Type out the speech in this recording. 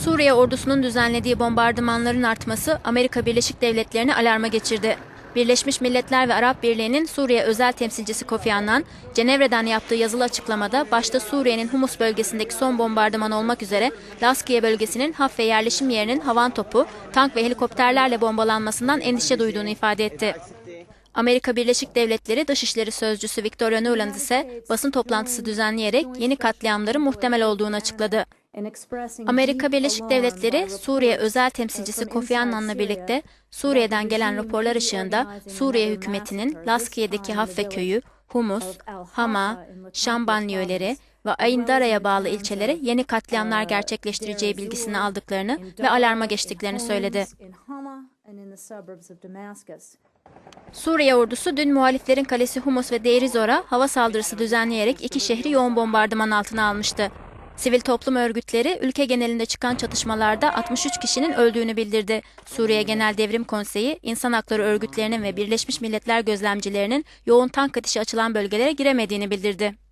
Suriye ordusunun düzenlediği bombardımanların artması Amerika Birleşik Devletleri'ni alarma geçirdi. Birleşmiş Milletler ve Arap Birliği'nin Suriye özel temsilcisi Kofi Annan, Cenevre'den yaptığı yazılı açıklamada başta Suriye'nin Humus bölgesindeki son bombardıman olmak üzere Laskiye bölgesinin haf ve yerleşim yerinin havan topu, tank ve helikopterlerle bombalanmasından endişe duyduğunu ifade etti. Amerika Birleşik Devletleri Dışişleri Sözcüsü Victoria Nuland ise basın toplantısı düzenleyerek yeni katliamların muhtemel olduğunu açıkladı. Amerika Birleşik Devletleri Suriye özel temsilcisi Kofi Annan'la birlikte Suriye'den gelen raporlar ışığında Suriye hükümetinin Laskiye'deki Haffe köyü, Humus, Hama, Şam banliyöleri ve Ain Dara'ya bağlı ilçelere yeni katliamlar gerçekleştireceği bilgisini aldıklarını ve alarma geçtiklerini söyledi. Suriye ordusu dün muhaliflerin kalesi Humus ve Deir Zor'a hava saldırısı düzenleyerek iki şehri yoğun bombardıman altına almıştı. Sivil toplum örgütleri ülke genelinde çıkan çatışmalarda 63 kişinin öldüğünü bildirdi. Suriye Genel Devrim Konseyi, insan hakları örgütlerinin ve Birleşmiş Milletler gözlemcilerinin yoğun tank ateşi açılan bölgelere giremediğini bildirdi.